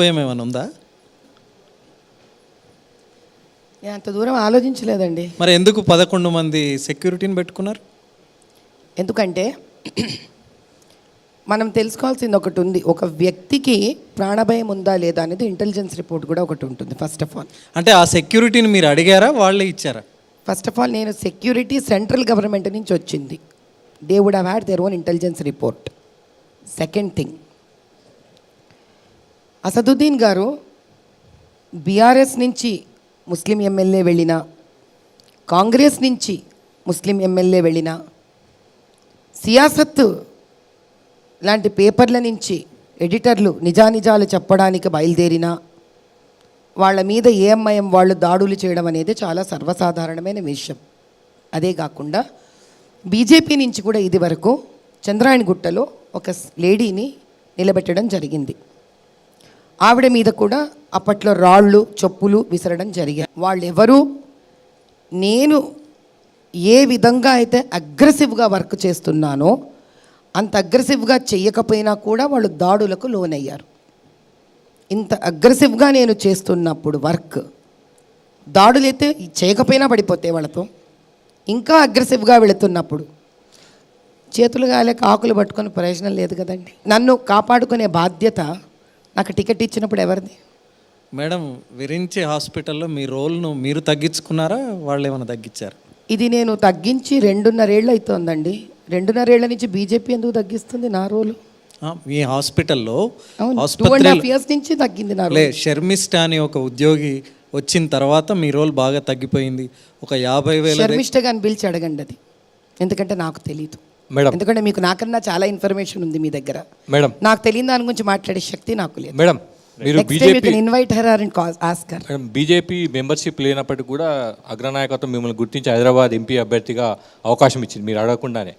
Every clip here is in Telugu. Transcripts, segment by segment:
భయం ఏమైనా ఉందా? అంత దూరం ఆలోచించలేదండి. మరి ఎందుకు పదకొండు మంది సెక్యూరిటీని పెట్టుకున్నారు? ఎందుకంటే మనం తెలుసుకోవాల్సింది ఒకటి ఉంది. ఒక వ్యక్తికి ప్రాణభయం ఉందా లేదా అనేది ఇంటెలిజెన్స్ రిపోర్ట్ కూడా ఒకటి ఉంటుంది ఫస్ట్ ఆఫ్ ఆల్ అంటే ఆ సెక్యూరిటీని మీరు అడిగారా వాళ్ళే ఇచ్చారా? ఫస్ట్ ఆఫ్ ఆల్ నేను సెక్యూరిటీ సెంట్రల్ గవర్నమెంట్ నుంచి వచ్చింది. They would have had their own intelligence report second thing Asaduddin garu BRS నుంచి ముస్లిం ఎమ్మెల్యే వెళ్ళినా కాంగ్రెస్ నుంచి ముస్లిం ఎమ్మెల్యే వెళ్ళినా సియాసత్ లాంటి పేపర్ల నుంచి ఎడిటర్లు నిజానిజాలు చెప్పడానికి బయలుదేరినా వాళ్ళ మీద ఏఎంఐఎం వాళ్ళు దాడులు చేయడం అనేది చాలా సర్వసాధారణమైన విషయం. అదే కాకుండా బీజేపీ నుంచి కూడా ఇది వరకు చంద్రాయణగుట్టలో ఒక లేడీని నిలబెట్టడం జరిగింది. ఆవిడ మీద కూడా అప్పట్లో రాళ్ళు చెప్పులు విసరడం జరిగాయి వాళ్ళు ఎవరు నేను ఏ విధంగా అయితే అగ్రెసివ్గా వర్క్ చేస్తున్నానో అంత అగ్రెసివ్గా చెయ్యకపోయినా కూడా వాళ్ళు దాడులకు లోనయ్యారు. ఇంత అగ్రెసివ్గా నేను చేస్తున్నప్పుడు వర్క్ దాడులైతే చేయకపోయినా పడిపోతాయి వాళ్ళతో ఇంకా అగ్రెసివ్గా వెళుతున్నప్పుడు చేతులు కాలేక ఆకులు పట్టుకొని ప్రయోజనం లేదు కదండి. నన్ను కాపాడుకునే బాధ్యత నాకు టికెట్ ఇచ్చినప్పుడు ఎవరిది? మేడం విరించి హాస్పిటల్లో మీ రోల్ను మీరు తగ్గించుకున్నారా? వాళ్ళు ఏమైనా తగ్గించారు? ఇది నేను తగ్గించి రెండున్నరేళ్ళు అవుతోందండి రెండున్నరేళ్ళ నుంచి బీజేపీ ఎందుకు తగ్గిస్తుంది నా రోలు? మీ హాస్పిటల్లో ఇయర్స్ నుంచి తగ్గింది నా లే రోల్. షర్మిష్ట అని ఒక ఉద్యోగి వచ్చిన తర్వాత మీ రోల్ బాగా తగ్గిపోయింది. ఒక యాభై వేల శర్మిష్ఠగా అని పిలిచి అడగండి అది. ఎందుకంటే నాకు తెలియదు మేడం. ఎందుకంటే మీకు నాకన్నా చాలా ఇన్ఫర్మేషన్ ఉంది మీ దగ్గర. మేడం. నాకు తెలియని దాని గురించి మాట్లాడే శక్తి నాకు లేదు. మేడం మీరు BJP invite her or and ask her madam BJP membership లేనప్పటికీ కూడా అగ్రనాయకత్వం మిమ్మల్ని గుర్తించి హైదరాబాద్ ఎంపీ అభ్యర్థిగా అవకాశం ఇచ్చింది. మీరు అడగకుండానే.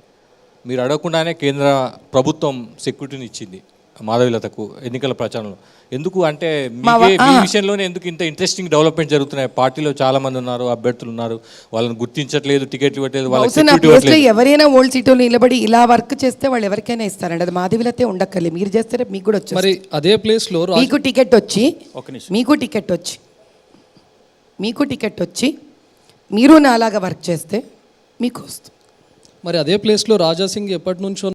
మీరు అడగకుండానే కేంద్ర ప్రభుత్వం సెక్యూరిటీని ఇచ్చింది. మాధవిలతకు ఎన్నికల ప్రచారంలో. ఎందుకు అంటే మా మీకే-. విషయంలోనే ఎందుకు ఇంత ఇంట్రెస్టింగ్ డెవలప్మెంట్ జరుగుతున్నాయి? పార్టీలో చాలా మంది ఉన్నారు అభ్యర్థులు ఉన్నారు. వాళ్ళని గుర్తించట్లేదు టికెట్లు ఇవ్వట్లేదు వాళ్ళకి ఇవ్వట్లేదు. ఎవరైనా ఓల్డ్ సీట్లో నిలబడి ఇలా వర్క్ చేస్తే వాళ్ళు ఎవరికైనా ఇస్తారండి. అది మాధవిలతే ఉండక్కర్లేదు మీరు చేస్తే మీకు కూడా వచ్చి మరి అదే ప్లేస్లో రా మీకు టికెట్ వచ్చి ఒక నిమిషం. మీకు టికెట్ వచ్చి మీకు టికెట్ వచ్చి మీరు నా అలాగా వర్క్ చేస్తే మీకు వస్తుంది. మరి అదే ప్లేస్లో రాజా సింగ్ ఎప్పటి నుంచో